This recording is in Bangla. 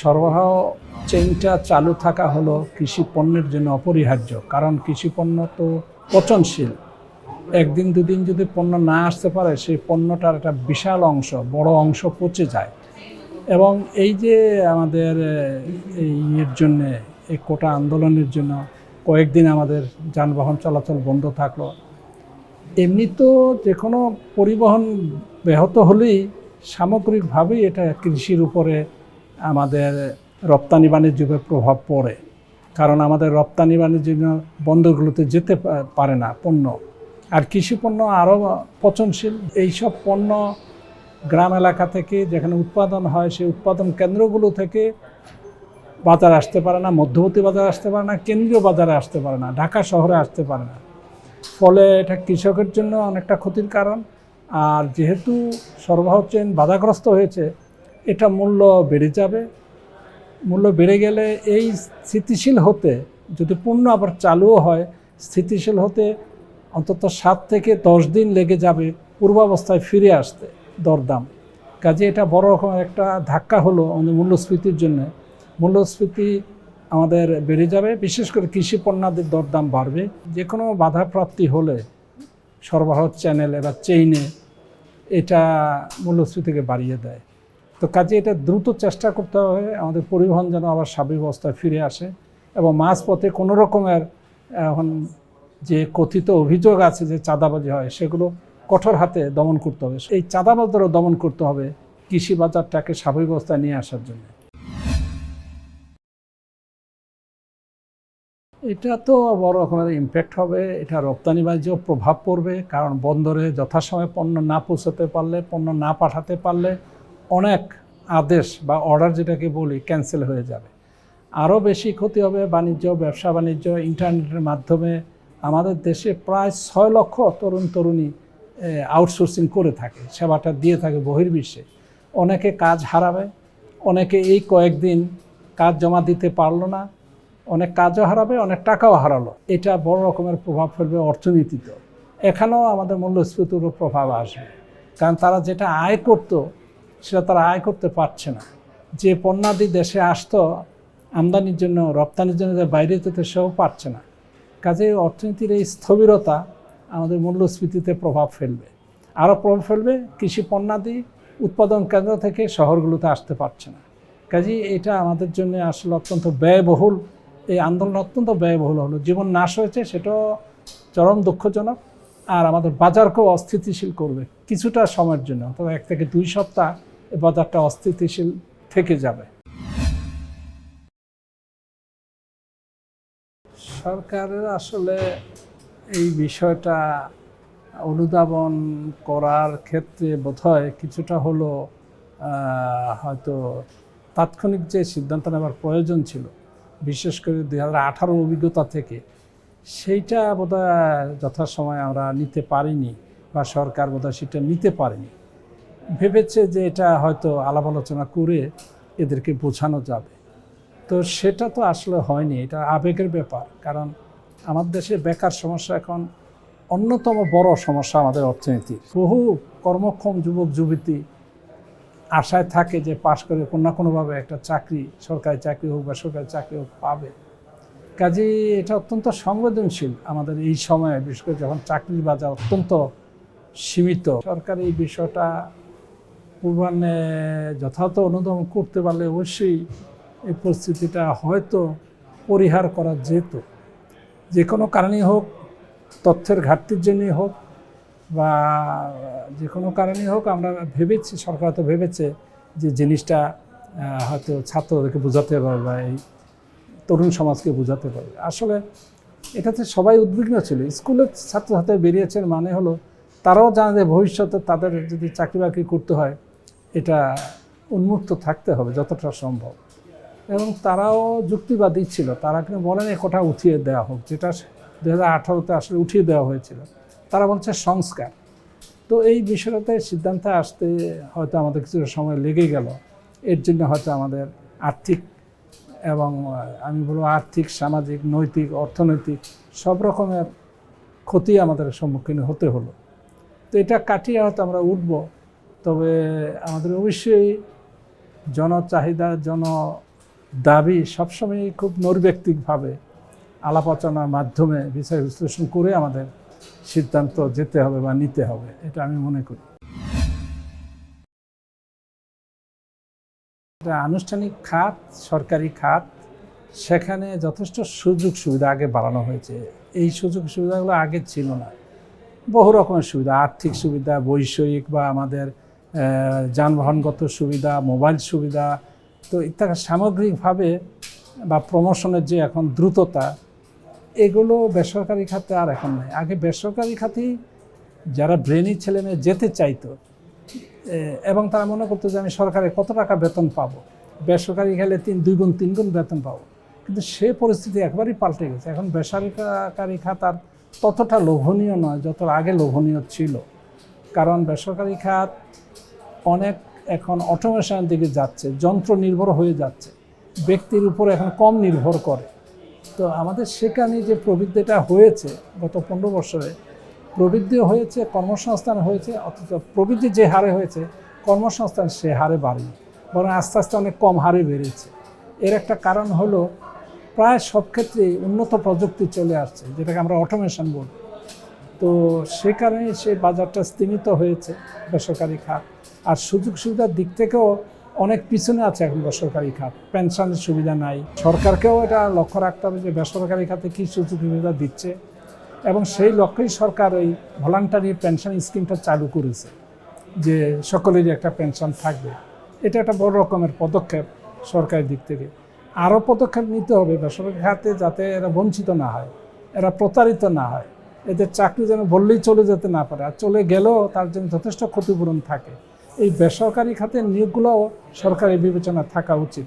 সরবরাহ চেইনটা চালু থাকা হলো কৃষি পণ্যের জন্য অপরিহার্য। কারণ কৃষি পণ্য তো পচনশীল। একদিন দুদিন যদি পণ্য না আসতে পারে, সেই পণ্যটার একটা বিশাল অংশ, বড় অংশ পচে যায়। এবং এই যে আমাদের ইয়ের জন্যে, এই কোটা আন্দোলনের জন্য কয়েকদিন আমাদের যানবাহন চলাচল বন্ধ থাকল, এমনি তো যে কোনো পরিবহন ব্যাহত হলেই সামগ্রিকভাবেই এটা কৃষির উপরে আমাদের রপ্তানি বাণিজ্যের প্রভাব পড়ে। কারণ আমাদের রপ্তানি বাণিজ্য বন্দরগুলোতে যেতে পারে না পণ্য। আর কৃষি পণ্য আরও পচনশীল। এইসব পণ্য গ্রাম এলাকা থেকে যেখানে উৎপাদন হয়, সেই উৎপাদন কেন্দ্রগুলো থেকে বাজার আসতে পারে না, মধ্যবর্তী বাজার আসতে পারে না, কেন্দ্রীয় বাজারে আসতে পারে না, ঢাকা শহরে আসতে পারে না। ফলে এটা কৃষকের জন্য অনেকটা ক্ষতির কারণ। আর যেহেতু সরবরাহ চেন বাধাগ্রস্ত হয়েছে এটা মূল্য বেড়ে যাবে। মূল্য বেড়ে গেলে এই স্থিতিশীল হতে, যদি পূর্ণ আবার চালুও হয়, স্থিতিশীল হতে অন্তত সাত থেকে দশ দিন লেগে যাবে পূর্বাবস্থায় ফিরে আসতে দরদাম। কাজে এটা বড় রকমের একটা ধাক্কা হলো আমাদের মূল্যস্ফীতির জন্য। মূল্যস্ফীতি আমাদের বেড়ে যাবে, বিশেষ করে কৃষি পণ্যাদির দরদাম বাড়বে। যে কোনো বাধাপ্রাপ্তি হলে সরবরাহ চ্যানেলে বা চেইনে এটা মূল্যস্ফীতিকে বাড়িয়ে দেয়। তো কাজে এটা দ্রুত চেষ্টা করতে হবে, আমাদের পরিবহন যেন আবার স্বাভাবিক অবস্থায় ফিরে আসে এবং মাঝপথে কোনো রকমের, এখন যে কথিত অভিযোগ আছে যে চাঁদাবাজি হয়, সেগুলো কঠোর হাতে দমন করতে হবে। এই চাঁদাবাজারও দমন করতে হবে কৃষি বাজারটাকে স্বাভাবিক অবস্থায় নিয়ে আসার জন্য। এটা তো বড় রকমের ইম্প্যাক্ট হবে, এটা রপ্তানি বাণিজ্য প্রভাব পড়বে, কারণ বন্দরে যথাসময়ে পণ্য না পৌঁছাতে পারলে, পণ্য না পাঠাতে পারলে অনেক আদেশ বা অর্ডার যেটাকে বলি ক্যান্সেল হয়ে যাবে। আরও বেশি ক্ষতি হবে বাণিজ্য, ব্যবসা বাণিজ্য, ইন্টারনেটের মাধ্যমে আমাদের দেশে প্রায় ছয় লক্ষ তরুণ তরুণী আউটসোর্সিং করে থাকে, সেবাটা দিয়ে থাকে বহির্বিশ্বে। অনেকে কাজ হারাবে, অনেকে এই কয়েকদিন কাজ জমা দিতে পারল না, অনেক কাজও হারাবে, অনেক টাকাও হারালো। এটা বড় রকমের প্রভাব ফেলবে অর্থনীতিতে। এখানেও আমাদের মূল্যস্ফীতির প্রভাব আসবে। কারণ তারা যেটা আয় করতো সেটা তারা আয় করতে পারছে না। যে পণ্যাদি দেশে আসতো, আমদানির জন্য, রপ্তানির জন্য বাইরে যেতে সেও পারছে না। কাজে অর্থনীতির এই স্থবিরতা আমাদের মূল্যস্ফীতিতে প্রভাব ফেলবে। আরও প্রভাব ফেলবে, কৃষি পণ্যাদি উৎপাদন কেন্দ্র থেকে শহরগুলোতে আসতে পারছে না। কাজেই এটা আমাদের জন্য আসলে অত্যন্ত ব্যয়বহুল। এই আন্দোলন অত্যন্ত ব্যয়বহুল হলো। জীবন নাশ হয়েছে, সেটাও চরম দুঃখজনক। আর আমাদের বাজারকেও অস্থিতিশীল করবে কিছুটা সময়ের জন্য তবে এক থেকে দুই সপ্তাহ বাজারটা অস্থিতিশীল থেকে যাবে। সরকারের আসলে এই বিষয়টা অনুধাবন করার ক্ষেত্রে বোধহয় কিছুটা হলো হয়তো তাৎক্ষণিক যে সিদ্ধান্ত নেওয়ার প্রয়োজন ছিল, বিশেষ করে দুই হাজার আঠারো অভিজ্ঞতা থেকে, সেইটা বোধহয় যথাসময়ে আমরা নিতে পারিনি বা সরকার বোধহয় সেটা নিতে পারেনি। ভেবেছে যে এটা হয়তো আলাপ আলোচনা করে এদেরকে বোঝানো যাবে। তো সেটা তো আসলে হয়নি, এটা আবেগের ব্যাপার। কারণ আমাদের দেশে বেকার সমস্যা এখন অন্যতম বড় সমস্যা আমাদের অর্থনীতির বহু কর্মক্ষম যুবক, যুবতী আশায় থাকে যে পাশ করে কোনো না কোনোভাবে একটা চাকরি, সরকারি চাকরি হোক বা সরকারি চাকরি হোক পাবে। কাজেই এটা অত্যন্ত সংবেদনশীল আমাদের এই সময়ে, বিশেষ করে যখন চাকরির বাজার অত্যন্ত সীমিত। সরকার এই বিষয়টা পূর্বান্নে যথাযথ অনুধাবন করতে পারলে অবশ্যই এই পরিস্থিতিটা হয়তো পরিহার করা যেত। যে কোনো কারণেই হোক, তথ্যের ঘাটতির জন্যই হোক বা যে কোনো কারণেই হোক, আমরা ভেবেছি, সরকার তো ভেবেছে যে জিনিসটা হয়তো ছাত্রদেরকে বোঝাতে পারবে বা এই তরুণ সমাজকে বোঝাতে পারবে। আসলে এটাতে সবাই উদ্বিগ্ন ছিল। স্কুলের ছাত্র ছাত্রছাত্রী বেরিয়েছেন মানে হলো তারাও জানে যে ভবিষ্যতে তাদের যদি চাকরি বাকরি করতে হয় এটা উন্মুক্ত থাকতে হবে যতটা সম্ভব। এবং তারাও যুক্তিবাদী ছিল। তারা কিন্তু বলেন কোটা উঠিয়ে দেওয়া হোক। যেটা দু হাজার আসলে উঠিয়ে দেওয়া হয়েছিল। তারা বলছে সংস্কার। তো এই বিষয়টাতে সিদ্ধান্তে আসতে হয়তো আমাদের কিছুটা সময় লেগে গেল। এর জন্য হয়তো আমাদের আর্থিক এবং আমি বলব আর্থিক, সামাজিক, নৈতিক, অর্থনৈতিক সব রকমের ক্ষতি আমাদের সম্মুখীন হতে হলো। তো এটা কাটিয়ে হয়তো আমরা উঠব। তবে আমাদের অবশ্যই জন চাহিদা জন দাবি সবসময় খুব নৈর্ব্যক্তিকভাবে আলাপ মাধ্যমে বিষয় বিশ্লেষণ করে আমাদের সিদ্ধান্ত যেতে হবে বা নিতে হবে, এটা আমি মনে করি। এটা আনুষ্ঠানিক খাত, সরকারি খাত, সেখানে যথেষ্ট সুযোগ সুবিধা আগে বাড়ানো হয়েছে। এই সুযোগ সুবিধাগুলো আগে ছিল না। বহু রকমের সুবিধা, আর্থিক সুবিধা, বৈষয়িক বা আমাদের যানবাহনগত সুবিধা, মোবাইল সুবিধা, তো ইত্যাদি সামগ্রিকভাবে বা প্রমোশনের যে এখন দ্রুততা, এগুলো বেসরকারি খাতে আর এখন নেই। আগে বেসরকারি খাতেই যারা ব্রেনি ছেলে মেয়ে যেতে চাইতো এবং তারা মনে করতো যে আমি সরকারে কত টাকা বেতন পাবো? বেসরকারি গেলে তিন, দুই গুণ, তিন গুণ বেতন পাবো। কিন্তু সে পরিস্থিতি একবারই পাল্টে গেছে। এখন বেসরকারি খাত আর ততটা লোভনীয় নয়, যত আগে লোভনীয় ছিল। কারণ বেসরকারি খাত অনেক এখন অটোমেশনের দিকে যাচ্ছে, যন্ত্র নির্ভর হয়ে যাচ্ছে, ব্যক্তির উপর এখন কম নির্ভর করে। তো আমাদের সেখানে যে প্রবৃদ্ধিটা হয়েছে গত পনেরো বছরে প্রবৃদ্ধিও হয়েছে, কর্মসংস্থান হয়েছে, অথচ প্রবৃদ্ধি যে হারে হয়েছে, কর্মসংস্থান সে হারে বাড়েনি, বরং আস্তে আস্তে অনেক কম হারে বেড়েছে। এর একটা কারণ হলো প্রায় সব ক্ষেত্রেই উন্নত প্রযুক্তি চলে আসছে, যেটাকে আমরা অটোমেশন বলি। তো সে কারণে সে বাজারটা স্তীমিত হয়েছে, বেসরকারি খাত আর সুযোগ সুবিধার দিক থেকেও অনেক পিছনে আছে এখন বেসরকারি খাত। পেনশনের সুবিধা নাই। সরকারকেও এটা লক্ষ্য রাখতে হবে যে বেসরকারি খাতে কী সুযোগ সুবিধা দিচ্ছে এবং সেই লক্ষ্যেই সরকার এই ভলান্টারি পেনশন স্কিমটা চালু করেছে যে সকলেরই একটা পেনশন থাকবে। এটা একটা বড় রকমের পদক্ষেপ সরকারের দিক থেকে। আরও পদক্ষেপ নিতে হবে বেসরকারি খাতে যাতে এরা বঞ্চিত না হয়, এরা প্রতারিত না হয়। এদের চাকরি যেন বললেই চলে যেতে না পারে। আর চলে গেলেও তার জন্য যথেষ্ট ক্ষতিপূরণ থাকে। এই বেসরকারি খাতের নিয়োগগুলোও সরকারের বিবেচনা থাকা উচিত।